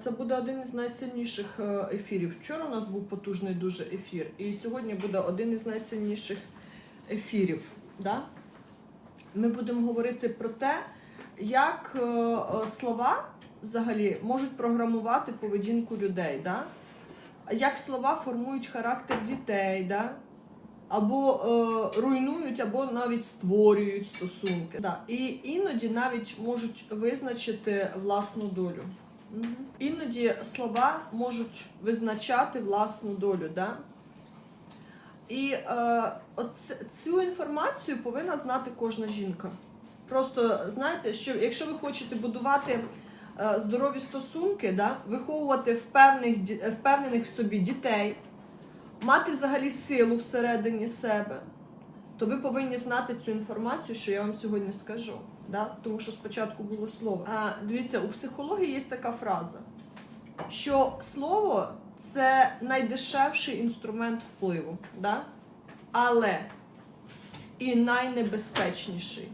Це буде один із найсильніших е, ефірів. Вчора у нас був потужний дуже ефір, і сьогодні буде один із найсильніших ефірів. Да? Ми будемо говорити про те, як е, е, слова взагалі можуть програмувати поведінку людей. Да? Як слова формують характер дітей, да? або е, руйнують, або навіть створюють стосунки. Да. І іноді навіть можуть визначити власну долю. Іноді слова можуть визначати власну долю. Да? І е, от цю інформацію повинна знати кожна жінка. Просто знаєте, що якщо ви хочете будувати е, здорові стосунки, да, виховувати впевнених, впевнених в собі дітей, мати взагалі силу всередині себе, то ви повинні знати цю інформацію, що я вам сьогодні скажу. Да? Тому що спочатку було слово. А, дивіться, у психології є така фраза, що слово це найдешевший інструмент впливу, да? але і найнебезпечніший.